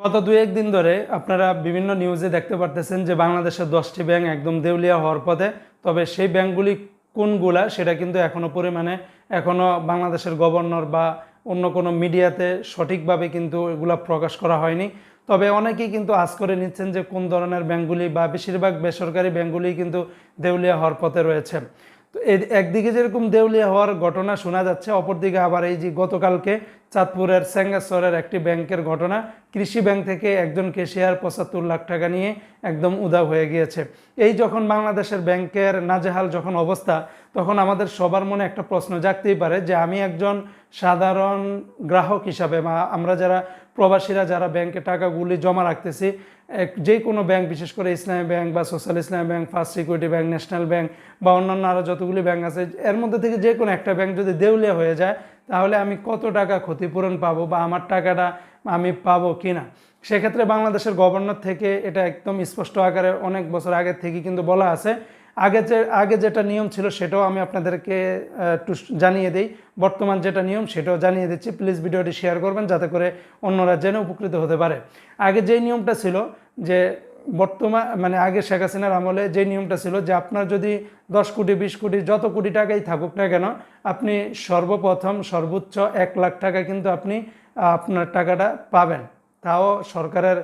গত দুই একদিন ধরে আপনারা বিভিন্ন নিউজে দেখতে পারতেছেন যে বাংলাদেশের দশটি ব্যাংক একদম দেউলিয়া হওয়ার পথে। তবে সেই ব্যাংকগুলি কোনগুলা সেটা কিন্তু এখনও পরিমাণে এখনও বাংলাদেশের গভর্নর বা অন্য কোনো মিডিয়াতে সঠিকভাবে কিন্তু এগুলা প্রকাশ করা হয়নি। তবে অনেকেই কিন্তু আজ করে নিচ্ছেন যে কোন ধরনের ব্যাংকগুলি বা বেশিরভাগ বেসরকারি ব্যাংকগুলি কিন্তু দেউলিয়া হওয়ার পথে রয়েছে। একদিকে যেরকম দেউলিয়া হওয়ার ঘটনা শোনা যাচ্ছে, অপরদিকে আবার এই যে গতকালকে চাঁদপুরের স্যাঙ্গাসরের একটি ব্যাংকের ঘটনা, কৃষি ব্যাংক থেকে একজন কেশিয়ার পঁচাত্তর লাখ টাকা নিয়ে একদম উদা হয়ে গিয়েছে। এই যখন বাংলাদেশের ব্যাংকের নাজেহাল যখন অবস্থা, তখন আমাদের সবার মনে একটা প্রশ্ন জাগতেই পারে যে আমি একজন সাধারণ গ্রাহক হিসাবে, বা আমরা যারা প্রবাসীরা যারা ব্যাংকে টাকাগুলি জমা রাখতেছে যে কোনো ব্যাংক, বিশেষ করে ইসলামী ব্যাংক বা social Islami bank, first security bank, national bank বা অন্যান্য আরও যতগুলি ব্যাংক আছে, এর মধ্যে থেকে যে কোনো একটা ব্যাংক যদি দেউলিয়া হয়ে যায়, তাহলে আমি কত টাকা ক্ষতিপূরণ পাবো বা আমার টাকাটা আমি পাবো কি না সেক্ষেত্রে বাংলাদেশের গভর্নর থেকে এটা একদম স্পষ্ট আকারে অনেক বছর আগের থেকে কিন্তু বলা আছে আগে যে, আগে যেটা নিয়ম ছিল সেটাও আমি আপনাদেরকে একটু জানিয়ে দিই। বর্তমান যেটা নিয়ম সেটাও জানিয়ে দিচ্ছি। প্লিজ ভিডিওটি শেয়ার করবেন যাতে করে অন্যরা জেনে উপকৃত হতে পারে। আগে যেই নিয়মটা ছিল যে বর্তমান মানে আগে শেখ হাসিনার আমলে যে নিয়মটা ছিল যে, আপনার যদি দশ কোটি, বিশ কোটি, যত কোটি টাকাই থাকুক না কেন, আপনি সর্বপ্রথম সর্বোচ্চ এক লাখ টাকা কিন্তু আপনি আপনার টাকাটা পাবেন। তাও সরকারের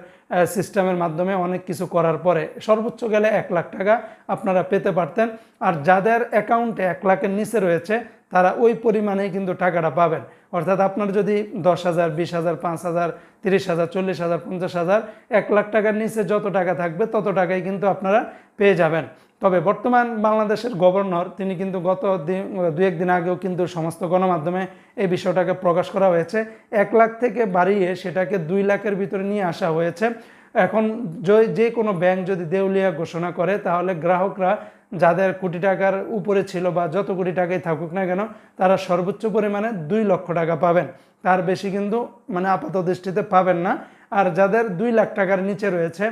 সিস্টেমের মাধ্যমে অনেক কিছু করার পরে সর্বোচ্চ গেলে এক লাখ টাকা আপনারা পেতে পারতেন। আর যাদের অ্যাকাউন্টে এক লাখের নিচে রয়েছে, তারা ওই পরিমাণেই কিন্তু টাকাটা পাবেন। অর্থাৎ আপনার যদি দশ হাজার, বিশ হাজার, পাঁচ হাজার, তিরিশ হাজার, চল্লিশ হাজার, পঞ্চাশ হাজার, এক লাখ টাকার নিচে যত টাকা থাকবে, তত টাকাই কিন্তু আপনারা পেয়ে যাবেন। তবে বর্তমান বাংলাদেশের গভর্নর, তিনি কিন্তু গত দিন, দু একদিন আগেও কিন্তু সমস্ত গণমাধ্যমে এই বিষয়টাকে প্রকাশ করা হয়েছে। এক লাখ থেকে বাড়িয়ে সেটাকে দুই লাখের ভিতরে নিয়ে আসা হয়েছে। এখন যে- যে কোনো ব্যাংক যদি দেউলিয়া ঘোষণা করে, তাহলে গ্রাহকরা যাদের কোটি টাকার উপরে ছিল বা যত কোটি টাকাই থাকুক না কেন, তারা সর্বোচ্চ পরিমাণে দুই লক্ষ টাকা পাবেন। তার বেশি কিন্তু মানে আপাত দৃষ্টিতে পাবেন না। আর যাদের দুই লাখ টাকার নিচে রয়েছে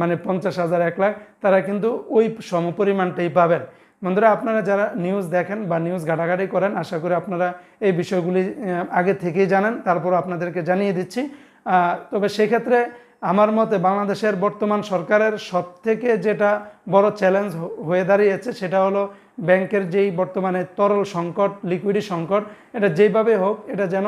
মানে পঞ্চাশ হাজার, এক লাখ, তারা কিন্তু ওই সমপরিমাণটাই পাবেন। বন্ধুরা, আপনারা যারা নিউজ দেখেন বা নিউজ ঘাটাঘাটি করেন, আশা করি আপনারা এই বিষয়গুলি আগে থেকেই জানেন। তারপর আপনাদেরকে জানিয়ে দিচ্ছি। তবে সেক্ষেত্রে আমার মতে বাংলাদেশের বর্তমান সরকারের সব থেকে যেটা বড় চ্যালেঞ্জ হয়ে দাঁড়িয়েছে সেটা হলো ব্যাংকের যেই বর্তমানে তরল সংকট লিকুইডি সংকট, এটা যেইভাবে হোক, এটা যেন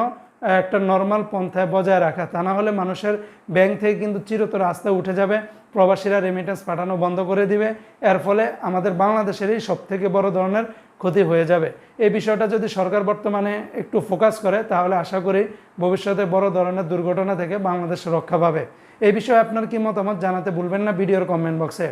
একটা নর্মাল পন্থায় বজায় রাখা, তা না হলে মানুষের ব্যাংক থেকে কিন্তু চিরতর আস্থা উঠে যাবে, প্রবাসীরা রেমিটেন্স পাঠানো বন্ধ করে দিবে, এর ফলে আমাদের বাংলাদেশেরই সব থেকে বড় ধরনের ক্ষতি হয়ে যাবে। এই বিষয়টা যদি সরকার বর্তমানে একটু ফোকাস করে, তাহলে আশা করি ভবিষ্যতে বড় ধরনের দুর্ঘটনা থেকে বাংলাদেশ রক্ষা পাবে। এই বিষয়ে আপনার কি মতামত জানাতে ভুলবেন না, ভিডিওর কমেন্ট বক্সে